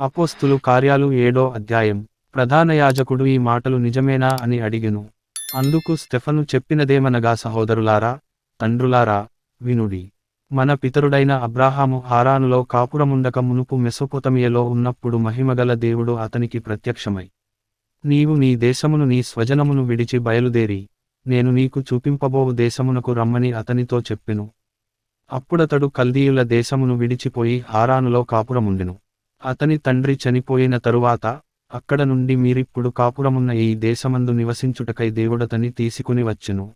అపోస్తులు కార్యాలు ఏడో అధ్యాయం. ప్రధాన యాజకుడు ఈ మాటలు నిజమేనా అని అడిగెను. అందుకు స్టెఫను చెప్పినదేమనగా సహోదరులారా తండ్రులారా వినుడి. మన పితరుడైన అబ్రాహాము హారానులో కాపురముండక మునుపు మెసొపొతమియలో ఉన్నప్పుడు మహిమగల దేవుడు అతనికి ప్రత్యక్షమై నీవు నీ దేశమును నీ స్వజనమును విడిచి బయలుదేరి నేను నీకు చూపింపబోవు దేశమునకు రమ్మని అతనితో చెప్పెను. అప్పుడతడు కల్దీయుల దేశమును విడిచిపోయి హారానులో కాపురముండెను. అతని తండ్రి చనిపోయిన తరువాత అక్కడ నుండి మీరిప్పుడు కాపురమున్న ఈ దేశమందు నివసించుటకై దేవుడతని తీసుకుని వచ్చెను.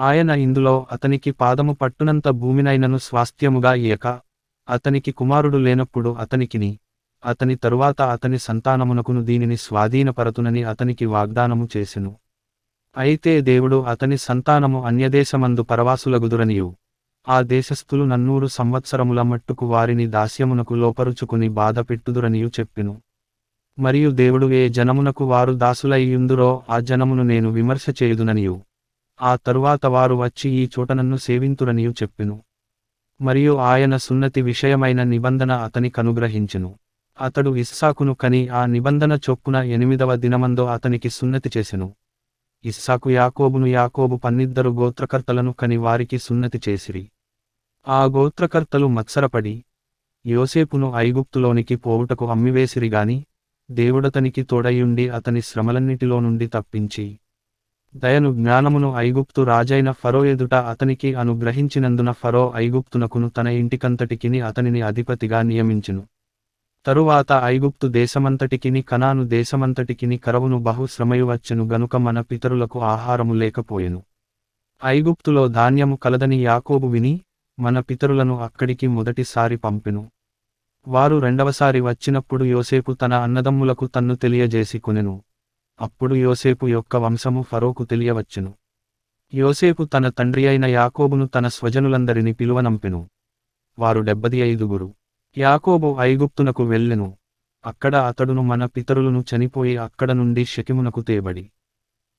ఆయన ఇందులో అతనికి పాదము పట్టునంత భూమినైనను స్వాస్థ్యముగా ఇయక అతనికి కుమారుడు లేనప్పుడు అతనికిని అతని తరువాత అతని సంతానమునకును దీనిని స్వాధీనపరతునని అతనికి వాగ్దానము చేసెను. అయితే దేవుడు అతని సంతానము అన్యదేశమందు పరవాసులగుదురనియు. ఆ దేశస్థులు నన్నూరు సంవత్సరముల మట్టుకు వారిని దాస్యమునకు లోపరుచుకుని బాధపెట్టుదురనియు చెప్పెను. మరియు దేవుడు ఏ జనమునకు వారు దాసులయ్యుందురో ఆ జనమును నేను విమర్శ చేయుదుననియు. ఆ తరువాత వారు వచ్చి ఈ చోట నన్ను సేవింతురనియు చెప్పెను. మరియు ఆయన సున్నతి విషయమైన నిబంధన అతని కనుగ్రహించెను. అతడు ఇస్సాకును కని ఆ నిబంధన చొప్పున ఎనిమిదవ దినమందో అతనికి సున్నతి చేసెను. ఇస్సాకు యాకోబును యాకోబు పన్నిద్దరు గోత్రకర్తలను కని వారికి సున్నతి చేసిరి. ఆ గోత్రకర్తలు మత్సరపడి యోసేపును ఐగుప్తులోనికి పోవుటకు అమ్మివేసిరిగాని దేవుడతనికి తోడయుండి అతని శ్రమలన్నిటిలో నుండి తప్పించి దయను జ్ఞానమును ఐగుప్తు రాజైన ఫరో ఎదుట అతనికి అనుగ్రహించినందున ఫరో ఐగుప్తునకును తన ఇంటికంతటికిని అతనిని అధిపతిగా నియమించును. తరువాత ఐగుప్తు దేశమంతటికిని కనాను దేశమంతటికిని కరవును బహు శ్రమయువచ్చును గనుక మన పితరులకు ఆహారము లేకపోయెను. ఐగుప్తులో ధాన్యము కలదని యాకోబు విని మన పితరులను అక్కడికి మొదటిసారి పంపెను. వారు రెండవసారి వచ్చినప్పుడు యోసేపు తన అన్నదమ్ములకు తన్ను తెలియజేసి కొనెను అప్పుడు యోసేపు యొక్క వంశము ఫరోకు తెలియవచ్చును. యోసేపు తన తండ్రి అయిన యాకోబును తన స్వజనులందరిని పిలువనంపెను. వారు డెబ్బది ఐదుగురు. యాకోబు ఐగుప్తునకు వెళ్ళెను. అక్కడ అతడును మన పితరులను చనిపోయి అక్కడ నుండి శకిమునకు తేబడి.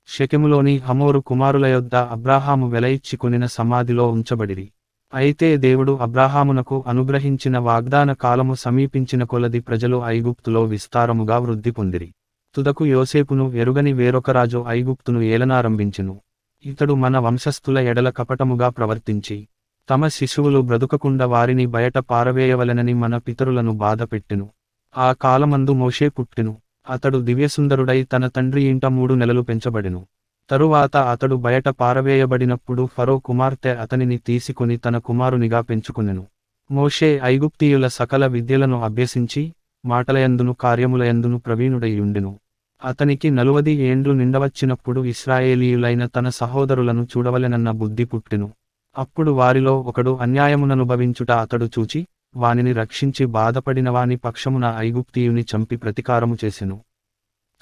షెకెములోని హమోరు కుమారుల యొద్ద అబ్రాహాము వెలయిచ్చి కొనిన సమాధిలో ఉంచబడిరి. అయితే దేవుడు అబ్రాహామునకు అనుగ్రహించిన వాగ్దాన కాలము సమీపించిన కొలది ప్రజలు ఐగుప్తులో విస్తారముగా వృద్ధి పొందిరి. తుదకు యోసేపును ఎరుగని వేరొక రాజు ఐగుప్తును ఏలనారంభించెను. ఇతడు మన వంశస్థుల ఎడల కపటముగా ప్రవర్తించి తమ శిశువులు బ్రతుకకుండా వారిని బయట పారవేయవలెనని మన పితరులను బాధపెట్టెను. ఆ కాలమందు మోషే పుట్టెను. అతడు దివ్యసుందరుడై తన తండ్రి ఇంట మూడు నెలలు పెంచబడెను. తరువాత అతడు బయట పారవేయబడినప్పుడు ఫరో కుమార్తె అతనిని తీసుకుని తన కుమారునిగా పెంచుకునెను. మోషే ఐగుప్తీయుల సకల విద్యలను అభ్యసించి మాటలయందును కార్యములయందును ప్రవీణుడైయుండెను అతనికి నలువది ఏండ్లు నిండవచ్చినప్పుడు ఇస్రాయేలీయులైన తన సహోదరులను చూడవలెనన్న బుద్ధి పుట్టెను. అప్పుడు వారిలో ఒకడు అన్యాయముననుభవించుట అతడు చూచి వానిని రక్షించి బాధపడినవాని పక్షమున ఐగుప్తీయుని చంపి ప్రతీకారము చేసెను.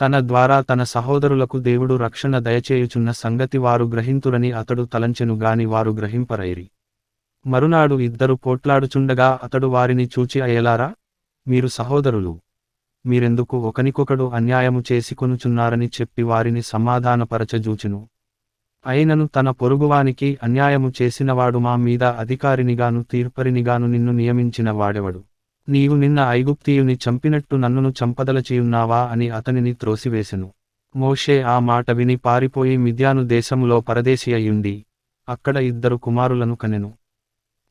తన ద్వారా తన సహోదరులకు దేవుడు రక్షణ దయచేయుచున్న సంగతి వారు గ్రహింతురని అతడు తలంచెను గాని వారు గ్రహింపరైరి. మరునాడు ఇద్దరు పోట్లాడుచుండగా అతడు వారిని చూచి అయ్యలారా మీరు సహోదరులు మీరెందుకు ఒకనికొకడు అన్యాయము చేసుకొనుచున్నారని చెప్పి వారిని సమాధానపరచజూచును. అయినను తన పొరుగువానికి అన్యాయము చేసినవాడు మా మీద అధికారినిగాను తీర్పరినిగాను నిన్ను నియమించిన వాడెవడు? నీవు నిన్న ఐగుప్తీయుని చంపినట్టు నన్నును చంపదలచియున్నావా అని అతనిని త్రోసివేసెను మోషే ఆ మాట విని పారిపోయి మిద్యాను దేశములో పరదేశి అయ్యుండి అక్కడ ఇద్దరు కుమారులను కనెను.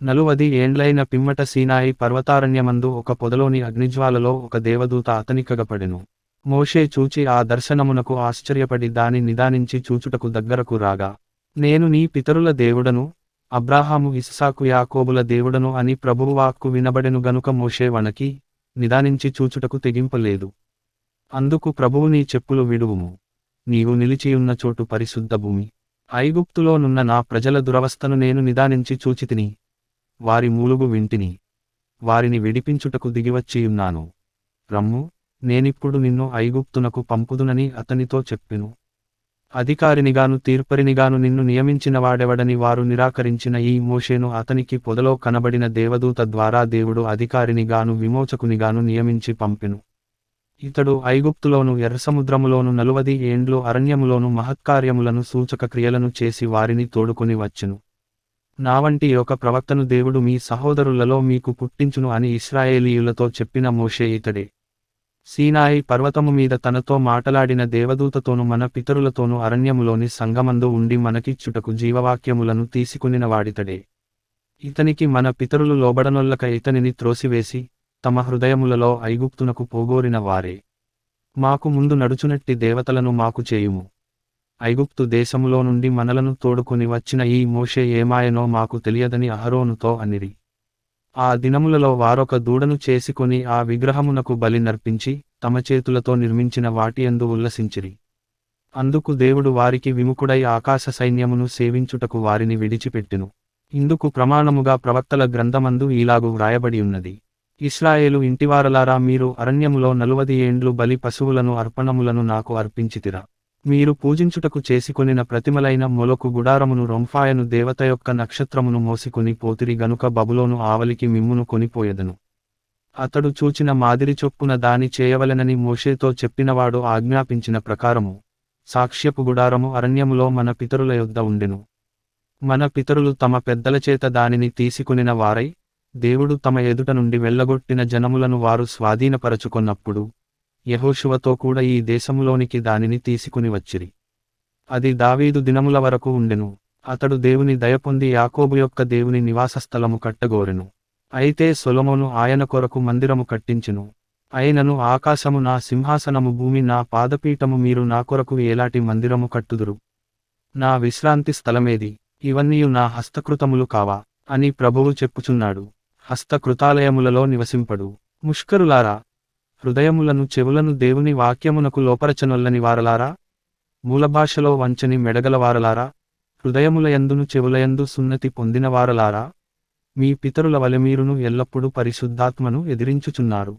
నలువది ఏండ్లైన పిమ్మట సీనాయి పర్వతారణ్యమందు ఒక పొదలోని అగ్నిజ్వాలలో ఒక దేవదూత అతనికగపడెను. మోషే చూచి ఆ దర్శనమునకు ఆశ్చర్యపడి దాని నిదానించి చూచుటకు దగ్గరకు రాగా నేను నీ పితరుల దేవుడను అబ్రాహాము ఇస్సాకు యాకోబుల దేవుడను అని ప్రభువు వాక్కు వినబడెను గనుక మోషే వణకి నిదానించి చూచుటకు తెగింపలేదు. అందుకు ప్రభువు నీ చెప్పులు విడువుము. నీవు నిలిచియున్న చోటు పరిశుద్ధ భూమి. ఐగుప్తులోనున్న నా ప్రజల దురవస్థను నేను నిదానించి చూచితిని. వారి మూలుగు వింటిని. వారిని విడిపించుటకు దిగివచ్చియున్నాను. రమ్ము నేనిప్పుడు నిన్ను ఐగుప్తునకు పంపుదునని అతనితో చెప్పెను. అధికారినిగాను తీర్పరినిగాను నిన్ను నియమించిన వాడెవడని వారు నిరాకరించిన ఈ మోషేను అతనికి పొదలో కనబడిన దేవదూత ద్వారా దేవుడు అధికారినిగాను విమోచకునిగాను నియమించి పంపెను. ఇతడు ఐగుప్తులోను ఎర్రసముద్రములోను నలువది ఏండ్లు అరణ్యములోను మహత్కార్యములను సూచక క్రియలను చేసి వారిని తోడుకొని వచ్చెను. నా వంటి ఒక ప్రవక్తను దేవుడు మీ సహోదరులలో మీకు పుట్టించును అని ఇస్రాయేలీయులతో చెప్పిన మోషే ఇతడే. సీనాయి పర్వతము మీద తనతో మాటలాడిన దేవదూతతోను మన పితరులతోను అరణ్యములోని సంగమందు ఉండి మనకిచ్చుటకు జీవవాక్యములను తీసుకునిన వాడితడే. ఇతనికి మన పితరులు లోబడనొల్లక ఇతనిని త్రోసివేసి తమ హృదయములలో ఐగుప్తునకు పోగోరిన వారే. మాకు ముందు నడుచునట్టి దేవతలను మాకు చేయుము. ఐగుప్తు దేశములో నుండి మనలను తోడుకొని వచ్చిన ఈ మోషే ఏమాయనో మాకు తెలియదని అహరోనుతో అనిరి. ఆ దినములలో వారొక దూడను చేసుకొని ఆ విగ్రహమునకు బలి నర్పించి తమ చేతులతో నిర్మించిన వాటియందు ఉల్లసించిరి. అందుకు దేవుడు వారికి విముఖుడై ఆకాశ సైన్యమును సేవించుటకు వారిని విడిచిపెట్టెను. ఇందుకు ప్రమాణముగా ప్రవక్తల గ్రంథమందు ఇలాగు వ్రాయబడి ఉన్నది. ఇస్రాయేలు ఇంటివారలారా మీరు అరణ్యములో నలువది ఏండ్లు బలి పశువులను అర్పణములను నాకు అర్పించితిరా. మీరు పూజించుటకు చేసికొనిన ప్రతిమలైన మొలకు గుడారమును రొంఫాయను దేవత యొక్క నక్షత్రమును మోసికొని పోతిరి గనుక బబులోను ఆవలికి మిమ్మును కొనిపోయెదను. అతడు చూచిన మాదిరి చొప్పున దాని చేయవలెనని మోషేతో చెప్పినవాడు ఆజ్ఞాపించిన ప్రకారము సాక్ష్యపు గుడారము అరణ్యములో మన పితరుల యొద్ద ఉండెను. మన పితరులు తమ పెద్దల చేత దానిని తీసుకునిన వారై దేవుడు తమ ఎదుట నుండి వెళ్ళగొట్టిన జనములను వారు స్వాధీనపరచుకొన్నప్పుడు యెహోషువతో కూడా ఈ దేశములోనికి దానిని తీసుకుని వచ్చిరి. అది దావీదు దినముల వరకు ఉండెను. అతడు దేవుని దయపొంది యాకోబు యొక్క దేవుని నివాసస్థలము కట్టగోరెను. అయితే సొలమోను ఆయన కొరకు మందిరము కట్టించెను. అయినను ఆకాశము నా సింహాసనము భూమి నా పాదపీఠము మీరు నా కొరకు ఏలాటి మందిరము కట్టుదురు. నా విశ్రాంతి స్థలమేది. ఇవన్నీయు నా హస్తకృతములు కావా? అని ప్రభువు చెప్పుచున్నాడు. హస్తకృతాలయములలో నివసింపడు. ముష్కరులారా హృదయములను చెవులను దేవుని వాక్యమునకు లోపరచనొల్లని వారలారా? మూలభాషలో వంచని మెడగలవారలారా హృదయములయందును చెవులయందు సున్నతి పొందిన వారలారా? మీ పితరుల వలె మీరును ఎల్లప్పుడూ పరిశుద్ధాత్మను ఎదిరించుచున్నారు.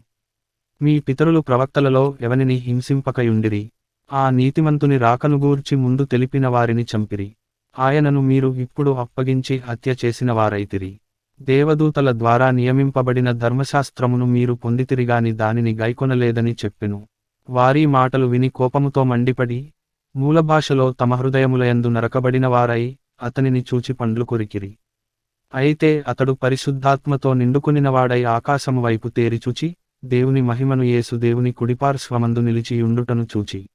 మీ పితరులు ప్రవక్తలలో ఎవనిని హింసింపకయుండిరి? ఆ నీతిమంతుని రాకనుగూర్చి ముందు తెలిపిన వారిని చంపిరి. ఆయనను మీరు ఇప్పుడు అప్పగించి హత్య చేసిన వారైతిరి. దేవదూతల ద్వారా నియమింపబడిన ధర్మశాస్త్రమును మీరు పొందితిరిగాని దానిని గైకొనలేదని చెప్పెను. వారి మాటలు విని కోపముతో మండిపడి మూలభాషలో తమ హృదయములయందు నరకబడిన వారై అతనిని చూచి పండ్లు కొరికిరి. అయితే అతడు పరిశుద్ధాత్మతో నిండుకునినవాడై ఆకాశము వైపు తేరిచూచి దేవుని మహిమను యేసు దేవుని కుడిపార్శ్వమందు నిలిచియుండుటను చూచి.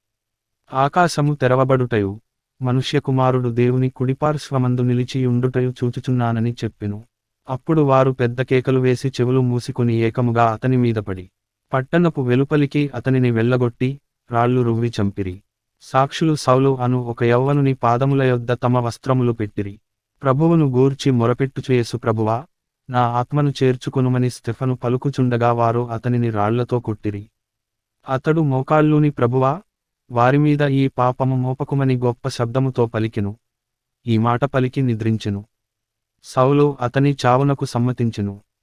ఆకాశము తెరవబడుటయు మనుష్యకుమారుడు దేవుని కుడిపార్శ్వమందు నిలిచియుండుటయు చూచుచున్నానని చెప్పెను. అప్పుడు వారు పెద్ద కేకలు వేసి చెవులు మూసుకుని ఏకముగా అతని మీద పడి. పట్టణపు వెలుపలికి అతనిని వెళ్ళగొట్టి రాళ్ళు రువ్వి చంపిరి. సాక్షులు సౌలు అను ఒక యవ్వనుని పాదముల యొద్ద తమ వస్త్రములు పెట్టిరి. ప్రభువును గూర్చి మొరపెట్టుచుయేసు ప్రభువా నా ఆత్మను చేర్చుకొనుమని స్టెఫను పలుకుచుండగా వారు అతనిని రాళ్ళతో కొట్టిరి. అతడు మోకాళ్ళూని ప్రభువా వారిమీద ఈ పాపము మోపకుమని గొప్ప శబ్దముతో పలికెను. ఈ మాట పలికి నిద్రించెను. సౌలు అతని చావునకు సమ్మతించెను.